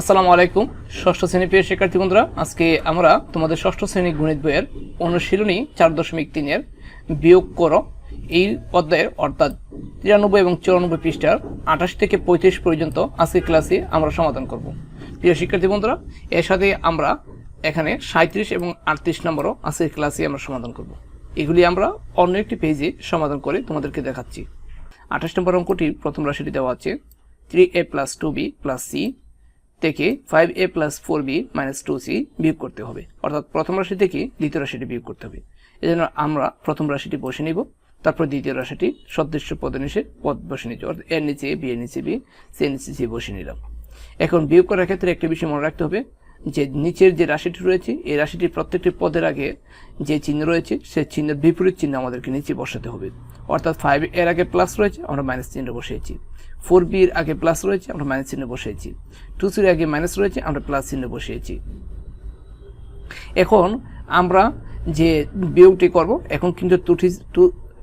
আসসালামু আলাইকুম, ষষ্ঠ শ্রেণি প্রিয় শিক্ষার্থী বন্ধুরা। আজকে আমরা তোমাদের ষষ্ঠ শ্রেণি গণিত বইয়ের অনুশীলনী চার দশমিক তিনের বিয়োগ করো। এই অধ্যায়ের অর্থাৎ তিরানব্বই এবং চুরানব্বই পৃষ্ঠার আঠাশ থেকে পঁয়ত্রিশ পর্যন্ত আজকে ক্লাসে আমরা সমাধান করব। প্রিয় শিক্ষার্থী বন্ধুরা, এর সাথে আমরা এখানে সাঁত্রিশ এবং আটত্রিশ নম্বরও আজকের ক্লাসে আমরা সমাধান করব। এগুলি আমরা অন্য একটি পেজে সমাধান করে তোমাদেরকে দেখাচ্ছি। আঠাশ নম্বর অঙ্কটি প্রথম রাশিটি দেওয়া আছে three A plus two B plus C থেকে five A plus four B minus two C বিয়োগ করতে হবে। অর্থাৎ প্রথম রাশি থেকে দ্বিতীয় রাশিটি বিয়োগ করতে হবে। এজন্য আমরা প্রথম রাশিটি বসে নিব, তারপর দ্বিতীয় রাশিটি সদৃশ্য পদ নিচে পদ বসে নিচ্ছি অর্থাৎ এর নিচে বি এর নিচে বি সি এর নিচে সি বসে নিলাম। এখন বিয়োগ করার ক্ষেত্রে একটি বিষয় মনে রাখতে হবে, যে নিচের যে রাশিটি রয়েছে, এই রাশিটির প্রত্যেকটি পদের আগে যে চিহ্ন রয়েছে, সে চিহ্নের বিপরীত চিহ্ন আমাদেরকে নিচে বসাতে হবে। অর্থাৎ ফাইভ এর আগে প্লাস রয়েছে, আমরা মাইনাস চিহ্ন বসিয়েছি। ফোর বির আগে প্লাস রয়েছে, আমরা মাইনাস চিহ্ন বসিয়েছি। টু সির আগে মাইনাস রয়েছে, আমরা প্লাস চিহ্ন বসিয়েছি। এখন আমরা যে বিয়োগটি করব, এখন কিন্তু টু টু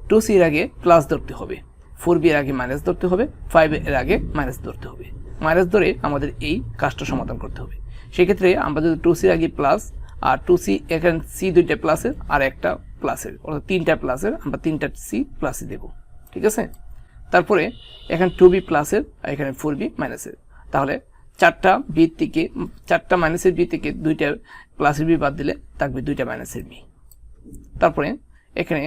টু সির আগে প্লাস ধরতে হবে। ফোর বি এর আগে মাইনাস ধরতে হবে ফাইভ এর আগে মাইনাস ধরতে হবে। মাইনাস ধরে আমাদের এই কাজটা সমাধান করতে হবে। সেক্ষেত্রে আমরা যদি টু সির আগে প্লাস আর টু সি এখানে সি দুইটা প্লাসের আর একটা প্লাসের অর্থাৎ তিনটা প্লাসের আমরা তিনটা সি প্লাসে দেব। ঠিক আছে? তারপরে এখানে টু বি প্লাসের আর এখানে ফোর বি মাইনাসের তাহলে চারটা বি থেকে, চারটা মাইনাসের বি থেকে দুইটা প্লাসের বি বাদ দিলে থাকবে দুইটা মাইনাসের বি তারপরে এখানে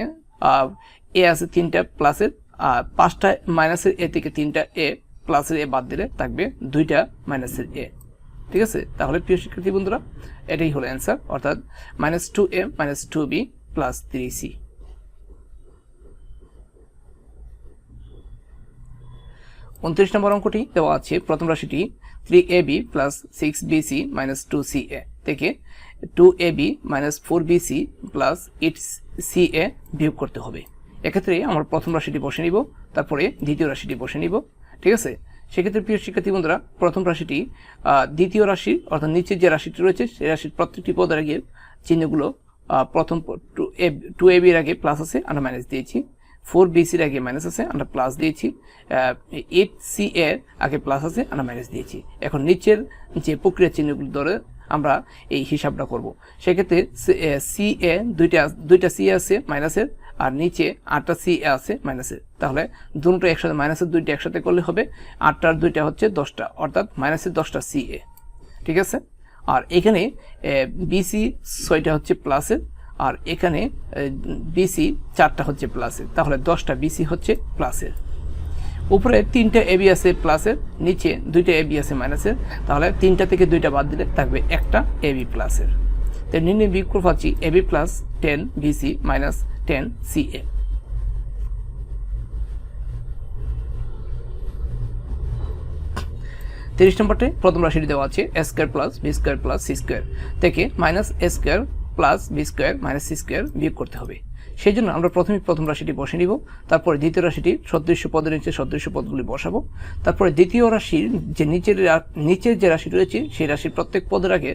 এ আছে তিনটা প্লাসের আর পাঁচটা মাইনাসের এ থেকে তিনটা এ প্লাসের এ বাদ দিলে থাকবে দুইটা মাইনাসের এ ঠিক আছে? তাহলে প্রিয় শিক্ষার্থী বন্ধুরা, এটাই হলো অ্যান্সার অর্থাৎ minus two A minus two B plus three C উনত্রিশ নম্বর অঙ্কটি দেওয়া আছে, প্রথম রাশিটি three A B plus six B C minus two C A থেকে two A B minus four B C plus eight C A বিয়োগ করতে হবে। এক্ষেত্রে আমরা প্রথম রাশিটি বসে নিব, তারপরে দ্বিতীয় রাশিটি বসে নিব, ঠিক আছে? সেক্ষেত্রে প্রিয় শিক্ষার্থী বন্ধুরা, প্রথম রাশিটি দ্বিতীয় রাশি, অর্থাৎ নিচের যে রাশিটি রয়েছে, সেই রাশির প্রত্যেকটি পদের আগে চিহ্নগুলো প্রথম টু এ টু এ বির আগে প্লাস আছে, আমরা মাইনাস দিয়েছি। ফোর বিসির আগে মাইনাস আছে, আমরা প্লাস দিয়েছি। এইট সি এর আগে প্লাস আছে, আমরা মাইনাস দিয়েছি। এখন নিচের যে প্রক্রিয়া চিহ্নগুলো ধরে আমরা এই হিসাবটা করব। সেক্ষেত্রে সি, এ দুইটা দুইটা সি আছে মাইনাসের আর নিচে আটটা সি এ আছে মাইনাসের তাহলে দুটো একসাথে মাইনাসের দুইটা একসাথে করলে হবে, আটটার দুইটা হচ্ছে দশটা, অর্থাৎ মাইনাসের দশটা সি এ। ঠিক আছে? আর এখানে বিসি ছয়টা হচ্ছে প্লাসের আর এখানে বিসি চারটা হচ্ছে প্লাসের তাহলে দশটা বিসি হচ্ছে প্লাসের উপরে তিনটা এবি আছে প্লাসের নিচে দুইটা এবি আছে মাইনাসের তাহলে তিনটা থেকে দুইটা বাদ দিলে থাকবে একটা এবি প্লাসের তো নির্ণয় বিকল্প পাচ্ছি A B plus ten B C minus ten C A তিরিশ নম্বরটি প্রথম রাশিটি দেওয়া আছে A square plus B square plus C square থেকে minus A square plus B square minus C square বিয়োগ করতে হবে। সেই জন্য আমরা প্রথমে প্রথম রাশিটি বসে নিব, তারপরে দ্বিতীয় রাশিটি সদৃশ্য পদের নিচে সদৃশ্য পদগুলি বসাবো, তারপরে দ্বিতীয় রাশির যে নিচের নিচের যে রাশি রয়েছে, সেই রাশির প্রত্যেক পদের আগে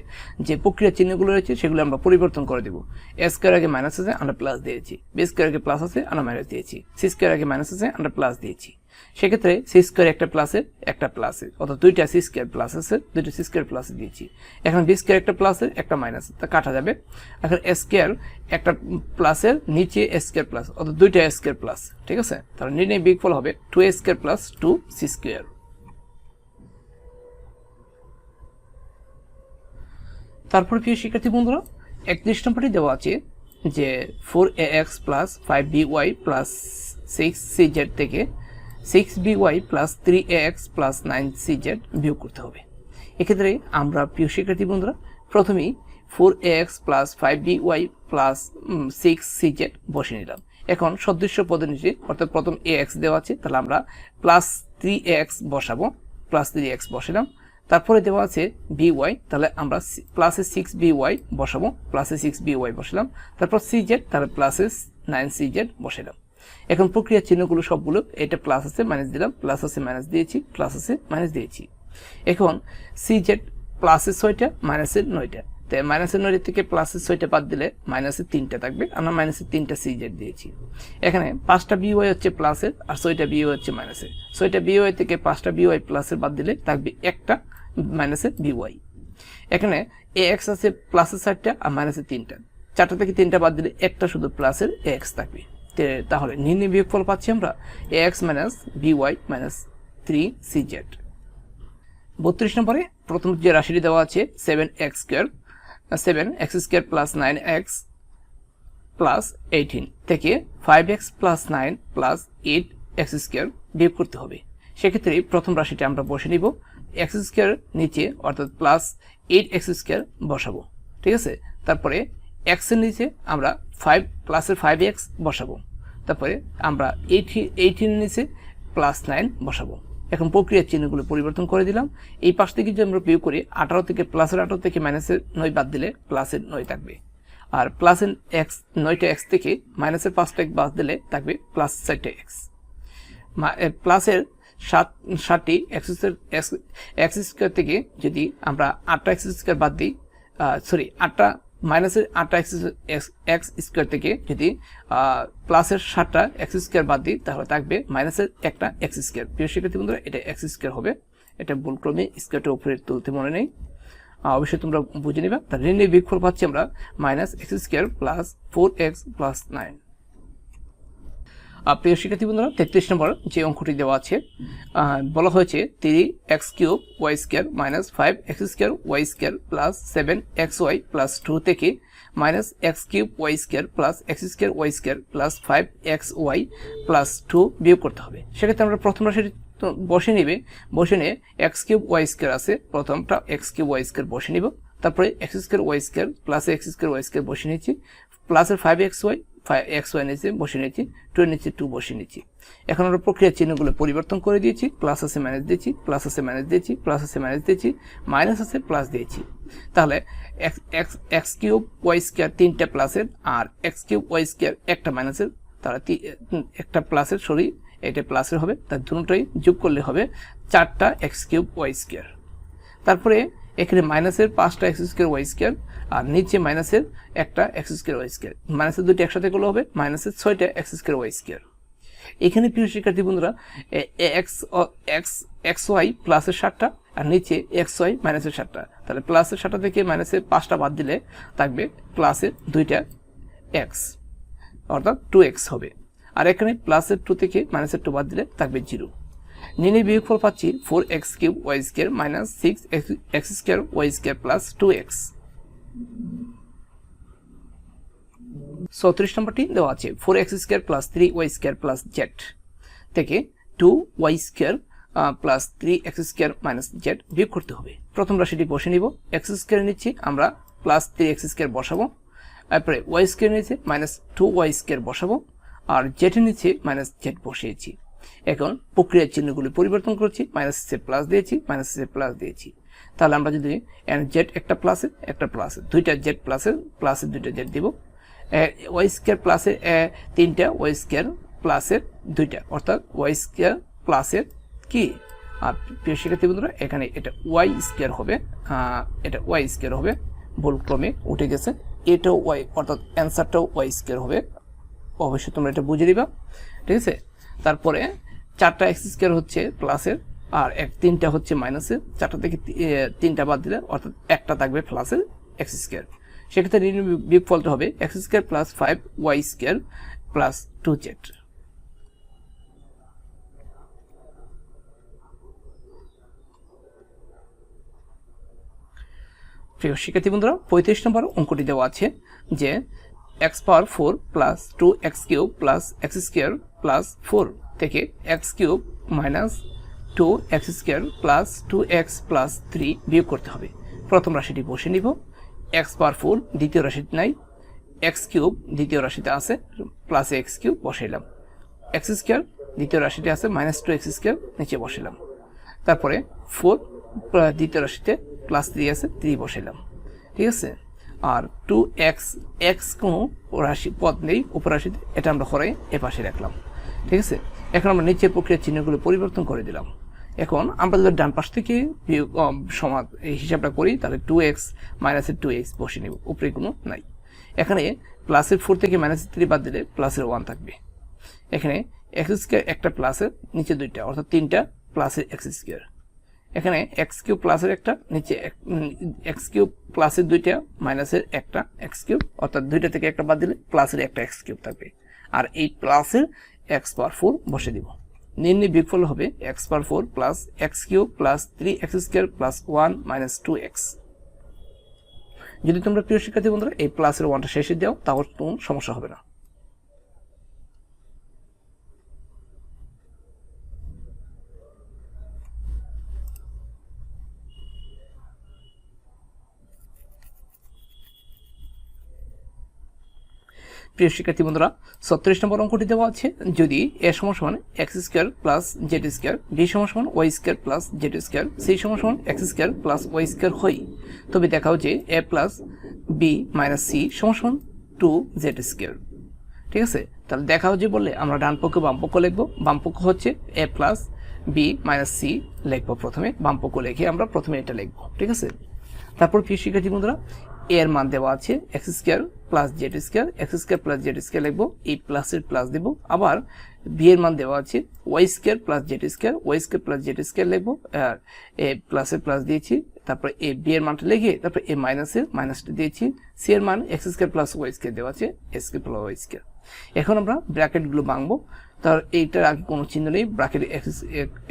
যে প্রক্রিয়া চিহ্নগুলো রয়েছে, সেগুলো আমরা পরিবর্তন করে দেবো। এ স্কোয়ার আগে মাইনাস আছে, আমরা প্লাস দিয়েছি। বি স্কোয়ার আগে প্লাস আছে, আমরা মাইনাস দিয়েছি। সি স্কোয়ার আগে মাইনাস আছে, আমরা প্লাস দিয়েছি। সেক্ষেত্রে সি স্কোয়ার একটা প্লাসের একটা প্লাসের অর্থাৎ দুইটা সি স্কোয়ার প্লাস আছে, দুইটা সি স্কোয়ার প্লাস দিয়েছি। এখন বি স্কোয়ার একটা প্লাসের একটা মাইনাস তা কাটা যাবে। এখন স্কোয়ার একটা প্লাসের নিচে স্কোয়ার প্লাস অর্থাৎ দুইটা স্কোয়ার প্লাস ঠিক আছে? তাহলে নির্ণয় বিগফল হবে two square plus two C square তারপর প্রিয় শিক্ষার্থী বন্ধুরা, একত্রিশ নম্বরটি দেওয়া আছে যে four A X plus five B Y plus six C Z থেকে six B Y plus three X plus nine C Z বিয়োগ করতে হবে। এক্ষেত্রে আমরা প্রিয় শিক্ষার্থী বন্ধুরা, প্রথমেই four X plus five B Y plus six C Z বসে নিলাম। এখন সদৃশ্য পদের নিচে, অর্থাৎ প্রথম এ এক্স দেওয়া আছে, তাহলে আমরা প্লাস থ্রি এক্স বসাবো প্লাস থ্রি এক্স বসালাম। তারপরে দেওয়া আছে বি ওয়াই তাহলে আমরা প্লাসে সিক্স বি ওয়াই বসাবো প্লাসে সিক্স বি ওয়াই বসালাম। তারপর সি জেড তাহলে প্লাসে নাইন সি জেড বসালাম। এখন প্রক্রিয়া চিহ্নগুলো সবগুলো এটা প্লাস আছে মাইনাস দিলাম প্লাস আছে মাইনাস দিয়েছি প্লাস আছে মাইনাস দিয়েছি। এখন সি জেড প্লাসের ছয়টা মাইনাসের নয়টা। তাই মাইনাসের নয়টা থেকে প্লাসের ছয়টা বাদ দিলে মাইনাসের তিনটা থাকবে। আমরা মাইনাসের তিনটা সি জেড দিয়েছি। এখানে পাঁচটা বিওয়াই হচ্ছে প্লাসের আর ছয়টা বিওয়াই হচ্ছে মাইনাসের ছয়টা বিওয়াই থেকে পাঁচটা বিওয়াই প্লাসের বাদ দিলে থাকবে একটা মাইনাসের বিওয়াই এখানে এ এক্স আছে প্লাসের চারটা আর মাইনাসের তিনটা। চারটা থেকে তিনটা বাদ দিলে একটা শুধু প্লাসের এক্স থাকবে। তাহলে নির্ণয় বিয়োগফল পাচ্ছি আমরা A X minus B Y minus three C Z বত্রিশ নম্বরে প্রথম যে রাশিটি দেওয়া আছে seven X square seven X square plus nine X plus eighteen থেকে five X plus nine plus eight X square বিয়োগ করতে হবে। সেক্ষেত্রে প্রথম রাশিটা আমরা বসে নিব এক্স স্কোয়ার নিচে অর্থাৎ প্লাস এইট এক্স স্কোয়ার বসাবো, ঠিক আছে? তারপরে এক্সের নিচে আমরা ফাইভ প্লাসের ফাইভ এক্স বসাবো। তারপরে আমরা এইটি এইটিন নিচে প্লাস নাইন বসাবো। এখন প্রক্রিয়ার চিহ্নগুলো পরিবর্তন করে দিলাম। এই পাশ থেকে যদি আমরা বিয়োগ করি, আঠারো থেকে প্লাসের আঠারো থেকে মাইনাসের নয় বাদ দিলে প্লাসের নয় থাকবে। আর প্লাসের এক্স নয়টা এক্স থেকে মাইনাসের পাঁচটা এক্স বাদ দিলে থাকবে প্লাস চারটে এক্স প্লাসের সাত সাতটি এক্স এক্স স্কোয়ার থেকে যদি আমরা আটটা এক্স স্কোয়ার বাদ দিই সরি আটটা মাইনাসের আটটা এক্স এক্স স্কোয়ার থেকে যদি প্লাসের সাতটা এক্স স্কোয়ার বাদ দিই, তাহলে থাকবে মাইনাসের একটা এক্স স্কোয়ার প্রিয় শিক্ষার্থী বন্ধুরা, এটা এক্স স্কোয়ার হবে। এটা ভুলক্রমে স্কোয়ারটা উপরে তুলতে মনে নেই। অবশ্যই তোমরা বুঝে নিবা। তাহলে ঋণের বিক্ষোভ পাচ্ছি আমরা minus X square plus four X plus nine প্রিয় শিক্ষার্থী বন্ধুরা, তেত্রিশ নম্বর যে অঙ্কটি দেওয়া আছে বলা হয়েছে three X cube Y square minus five X square Y square plus seven X Y plus two থেকে minus X cube Y square plus X square Y square plus five X Y plus two বিয়োগ করতে হবে। সেক্ষেত্রে আমরা প্রথম রাশিটি তো বসে নিবে, বসে নিয়ে এক্স কিউব ওয়াই স্কোয়ার আছে, প্রথমটা এক্স কিউব ওয়াই স্কোয়ার বসে নিব, তারপরে X square Y square plus X square Y square বসে নিচ্ছি প্লাসের five X Y five X Y নিচে বসে নিয়েছি টু এর নিচে টু বসে নিয়েছি। এখন আমরা প্রক্রিয়ার চিহ্নগুলো পরিবর্তন করে দিয়েছি প্লাস আছে মাইনাস দিয়েছি প্লাস আছে মাইনাস দিয়েছি প্লাস আছে মাইনাস দিয়েছি মাইনাস আছে প্লাস দিয়েছি। তাহলে X X cube Y square তিনটা প্লাসের আর এক্স কিউব ওয়াই স্কোয়ার একটা মাইনাসের তাহলে তি- একটা প্লাসের সরি এটা প্লাসের হবে, তার দুটোই যোগ করলে হবে চারটা এক্স কিউব ওয়াই স্কোয়ার তারপরে এখানে মাইনাসের পাঁচটা এক্স স্কোয়ার ওয়াই স্কোয়ার আর নিচে মাইনাসের একটা এক্স স্কোয়ার ওয়াই স্কোয়ার মাইনাসের দুটি একসাথে করলে হবে মাইনাসের ছয়টা এক্স স্কোয়ার ওয়াই স্কোয়ার এখানে প্রিয় শিক্ষার্থী বন্ধুরা এক্স এক্স এক্স ওয়াই প্লাসের সাতটা, আর নিচে এক্স ওয়াই মাইনাসের সাতটা। তাহলে প্লাসের সাতটা থেকে মাইনাসের পাঁচটা বাদ দিলে থাকবে প্লাসের দুইটা এক্স অর্থাৎ টু এক্স হবে। আর এখানে প্লাসের টু থেকে মাইনাসের টু বাদ দিলে থাকবে জিরো নিনে বিয়োগফল পাচ্ছি four X cube Y square minus six X square Y square plus two X. চৌত্রিশ নম্বরটি দেওয়া আছে, four X square plus three Y square plus Z থেকে two Y square plus three X square minus Z বিয়োগ করতে হবে। প্রথম রাশিটি বসে নিব, এক্স স্কোয়ার নিচ্ছি, আমরা প্লাস থ্রি এক্স স্কোয়ার বসাবো তারপরে ওয়াই স্কোয়ার নিচে মাইনাস টু ওয়াই স্কোয়ার বসাবো, আর জেডের নিচে মাইনাস জেড বসিয়েছি। এখন প্রক্রিয়ার চিহ্নগুলি পরিবর্তন করছি মাইনাস সে প্লাস দিয়েছি মাইনাস সে প্লাস দিয়েছি। তাহলে আমরা যদি জেড একটা প্লাসের একটা প্লাসের দুইটা জেড প্লাসের প্লাসের দুইটা জেড দিব। ওয়াই স্কোয়ার প্লাসের তিনটা ওয়াই স্কোয়ার প্লাসের দুইটা। অর্থাৎ ওয়াই স্কোয়ার প্লাসের কি? আর প্রিয় শিক্ষার্থী বন্ধুরা, এখানে এটা ওয়াই স্কোয়ার হবে এটা ওয়াই স্কোয়ার হবে, ভুল ক্রমে উঠে গেছে। এটাও ওয়াই অর্থাৎ অ্যান্সারটাও ওয়াই স্কোয়ার হবে। অবশ্যই তোমরা এটা বুঝে দিবা ঠিক আছে? তারপরে চারটা এক্স স্কোয়ার হচ্ছে প্লাসের আর এক, তিনটা হচ্ছে মাইনাসের চারটা থেকে তিনটা বাদ দিলে অর্থাৎ একটা থাকবে প্লাসের এক্স স্কোয়ার সেক্ষেত্রে ঋণ বিয়োগফলটা হবে X square plus five Y square plus two Z প্রিয় শিক্ষার্থী বন্ধুরা, পঁয়ত্রিশ নম্বর অঙ্কটি দেওয়া আছে যে X power four plus two X cube plus X square plus four থেকে X cube minus two X square plus two X plus three বিয়োগ করতে হবে। প্রথম রাশিটি বসে নিব। এক্স পাওয়ার ফোর দ্বিতীয় রাশিটি নাই। এক্স কিউব দ্বিতীয় রাশিতে আছে প্লাস এক্স কিউব বসাইলাম এক্স স্কোয়ার দ্বিতীয় রাশিতে আছে মাইনাস টু এক্স স্কোয়ার নিচে বসাইলাম তারপরে ফোর দ্বিতীয় রাশিতে প্লাস থ্রি আছে থ্রি বসাইলাম ঠিক আছে? আর টু এক্স এক্স কোনো রাশি পদ নেই, উপরাশিতে, এটা আমরা হরাই এ পাশে রাখলাম। ঠিক আছে? এখন আমরা নিচের প্রক্রিয়ার চিহ্নগুলো পরিবর্তন করে দিলাম। এখন আমরা যদি ডান পাশ থেকে সমাদ, এই হিসাবটা করি, তাহলে টু এক্স মাইনাসের টু এক্স বসে নেব। উপরে কোনো নাই। এখানে প্লাসের ফোর থেকে মাইনাসের থ্রি বাদ দিলে প্লাসের ওয়ান থাকবে। এখানে এক্স স্কোয়ার একটা প্লাসের নিচে দুইটা, অর্থাৎ তিনটা প্লাসের এক্স স্কোয়ার এখানে এক্স কিউব প্লাসের একটা, নিচে এক্স কিউব প্লাসের দুইটা মাইনাসের একটা এক্স কিউব অর্থাৎ দুইটা থেকে একটা বাদ দিলে প্লাসের একটা এক্স কিউব থাকবে। আর এই প্লাসের এক্স পাওয়ার ফোর বসে দিব। নির্ণয় বিগফল হবে X power four plus X cube plus three X square plus one minus two X. যদি তোমরা প্রিয় শিক্ষার্থী বন্ধুরা, এই প্লাসের ওয়ানটা শেষে দাও, তাহলে তোমার সমস্যা হবে না। প্রিয় শিক্ষার্থী বন্ধুরা সত্তরিশ নম্বর অঙ্কটি দেওয়া আছে। যদি এ সমান X square plus Z square, B সমান Y square plus Z square, C সমান X square plus Y square হয় তবে দেখাও যে A plus B minus C সমান টু জেড স্কোয়ার। ঠিক আছে? তাহলে দেখাও যে বললে আমরা ডান পক্ষ বাম পক্ষ লিখব। বাম পক্ষ হচ্ছে A plus B minus C লিখব প্রথমে। বাম পক্ষ লিখে আমরা প্রথমে এটা লিখব। ঠিক আছে? তারপর প্রিয় শিক্ষার্থী বন্ধুরা এর মান দেওয়া আছে X square plus Z square X square plus Z square লিখব, এই প্লাসের প্লাস দেবো। আবার বি এর মান দেওয়া আছে Y square plus Z square Y square plus Z square লিখব, আর এ প্লাসের প্লাস দিয়েছি, তারপর এ বি এর মানটা লিখে, তারপর এ মাইনাসের মাইনাসটা দিয়েছি সি এর মান X square plus Y square দেওয়া আছে X square plus Y square এখন আমরা ব্র্যাকেটগুলো ভাঙবো, তার এইটার আগে কোনো চিহ্ন নেই bracket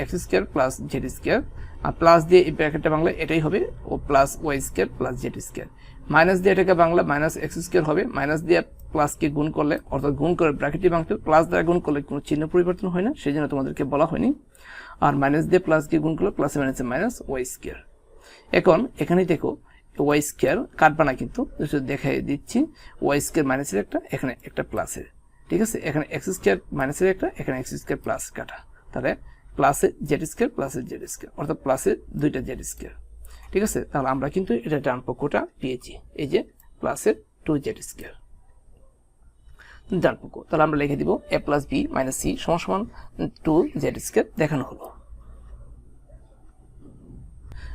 X square plus Z square আর প্লাস দিয়ে এই ব্র্যাকেটটা বাংলা এটাই হবে, ও plus Y square plus Z square minus দিয়ে এটাকে বাংলা মাইনাস এক্স স্কোয়ার হবে, মাইনাস দিয়ে প্লাসকে গুণ করলে, অর্থাৎ গুণ করে ব্র্যাকেটটি ভাঙতে প্লাস দ্বারা গুণ করলে কোনো চিহ্ন পরিবর্তন হয় না সেই জন্য তোমাদেরকে বলা হয়নি। আর মাইনাস দিয়ে প্লাসকে গুণ করলে প্লাসে মাইনাসে মাইনাস ওয়াই স্কোয়ার এখন এখানে দেখো ওয়াই স্কোয়ার কাটবা না কিন্তু দেখাই দিচ্ছি ওয়াই স্কোয়ার মাইনাসের একটা, এখানে একটা প্লাসের ঠিক আছে? এখানে এক্স স্কোয়ার মাইনাসের একটা, এখানে এক্স স্কোয়ার প্লাস কাটা। তাহলে প্লাসে জেড স্কোয়ার প্লাসে জেড স্কোয়ার অর্থাৎ প্লাসে দুইটা জেড স্কোয়ার ঠিক আছে? তাহলে আমরা কিন্তু এটা ডান পক্ষটা পেয়েছি। এই যে প্লাসের টু জেড স্কোয়ার ডান পক্ষ। তাহলে আমরা লিখে দিব A plus B minus C সমান সমান টু জেড স্কোয়ার দেখানো হলো।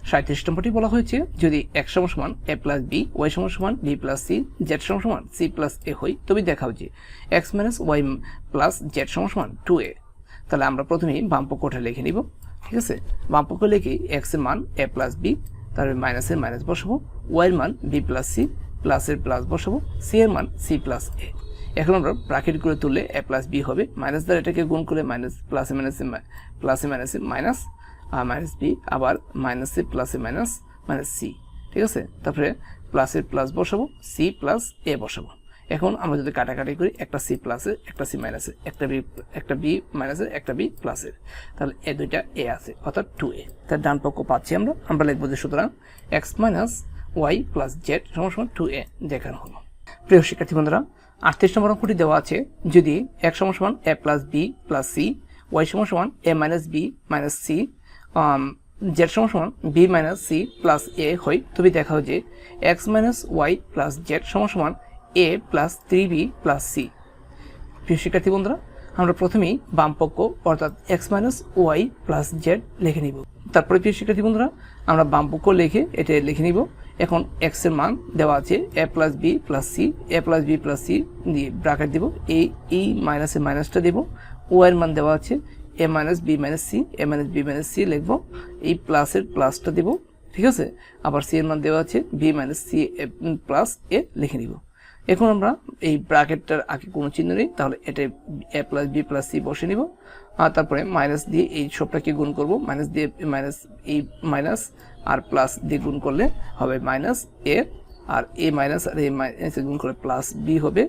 সাঁত্রিশ নম্বরটি বলা হয়েছে, যদি এক সমান সমান এ প্লাস বি ওয়াই সমান সমান বি প্লাস সি জেড সমান সমান সি প্লাস এ হয় তবে দেখাও যে X minus Y plus Z সমান সমান টু এ তাহলে আমরা প্রথমেই বাম পক্ষটা লিখে নিব, ঠিক আছে? বাম পক্ষ লিখে এক্সের মান এ প্লাস বি তারপরে মাইনাসের মাইনাস বসাবো। ওয়াইয়ের মান বি প্লাস সি প্লাসের প্লাস বসাবো। সি এর মান সি প্লাস এ এখন আমরা ব্রাকেট করে তুললে এ প্লাস বি হবে। মাইনাস দ্বারা এটাকে গুণ করলে মাইনাস প্লাসে মাইনাসে প্লাসে মাইনাসে মাইনাস আর মাইনাস বি আবার মাইনাসে প্লাসে মাইনাস মাইনাস সি ঠিক আছে? তারপরে প্লাসের প্লাস বসাবো সি প্লাস এ বসাবো। এখন আমরা যদি কাটাকাটি করি, একটা সি প্লাসের একটা সি মাইনাসের একটা বি একটা বি মাইনাসের একটা বি প্লাসের তাহলে এ দুইটা এ আছে, অর্থাৎ টু এ তার ডান পক্ষ পাচ্ছি আমরা আমরা লিখব যে সুতরাং X minus Y plus Z সমান টু এ দেখানো হলো। প্রিয় শিক্ষার্থী বন্ধুরা, আটত্রিশ নম্বর অঙ্কটি দেওয়া আছে, যদি এক সমান সমান A plus B plus C Y সমান সমান A minus B minus C Z সমান সমান B minus C plus A হয় তবে দেখাও যে X minus Y plus Z সমান সমান A plus three B plus C প্রিয় শিক্ষার্থী বন্ধুরা, আমরা প্রথমেই বাম পক্ষ অর্থাৎ X minus Y plus Z লিখে নিব। তারপরে প্রিয় শিক্ষার্থী বন্ধুরা, আমরা বাম পক্ষ লিখে এটা লিখে নিব। এখন এক্সের মান দেওয়া আছে A plus B plus C A plus B plus C দিয়ে ব্রাকেট দিব। এই এই মাইনাসের মাইনাসটা দেব। ওয়াই এর মান দেওয়া আছে A minus B minus C A minus B minus C লিখব। এই প্লাসের প্লাসটা দেব। ঠিক আছে? আবার সি এর মান দেওয়া আছে B minus C plus A লিখে নিব। এখন আমরা এই ব্রাকেটটার আগে কোনো চিহ্ন নেই, তাহলে এটা A plus B plus C বসে নিব। আর তারপরে মাইনাস দিয়ে এই সবটাকে গুণ করব। মাইনাস দিয়ে মাইনাস এই মাইনাস আর প্লাস দিয়ে গুণ করলে হবে মাইনাস এ, আর এ মাইনাস আর এ মাইনাস গুণ করে প্লাস বি হবে,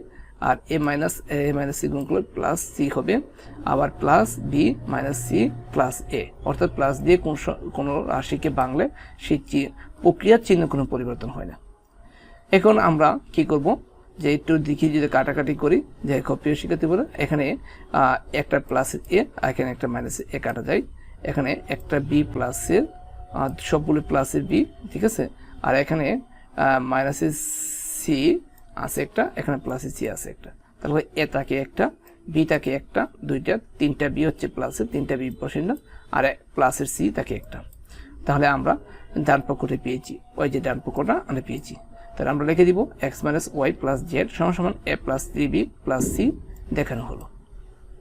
আর A minus A minus C গুণ করলে প্লাস সি হবে, আবার plus B minus C plus A. অর্থাৎ প্লাস দিয়ে কোন কোনো রাশিকে বাংলে সেই প্রক্রিয়ার চিহ্ন কোনো পরিবর্তন হয় না। এখন আমরা কি করব? যে একটু দেখি, যদি কাটাকাটি করি, যে প্রিয় শিক্ষার্থী বলে, এখানে একটা প্লাসের এ, আর এখানে একটা মাইনাসের এ কাটা যায়। এখানে একটা বি প্লাসের সবগুলো প্লাসের বি ঠিক আছে? আর এখানে মাইনাসের সি আছে একটা, এখানে প্লাসের সি আছে একটা। তাহলে এ তাকে একটা বি তাকে একটা, দুইটা, তিনটা বি হচ্ছে প্লাসের তিনটা বি বসেন না, আর প্লাসের সি তাকে একটা। তাহলে আমরা ডান পক্ষটা পেয়েছি, ওই যে ডান পক্ষটা আমরা পেয়েছি। তাহলে আমরা লিখে দিব X minus Y plus Z সমান সমান A plus three B plus C দেখানো হলো।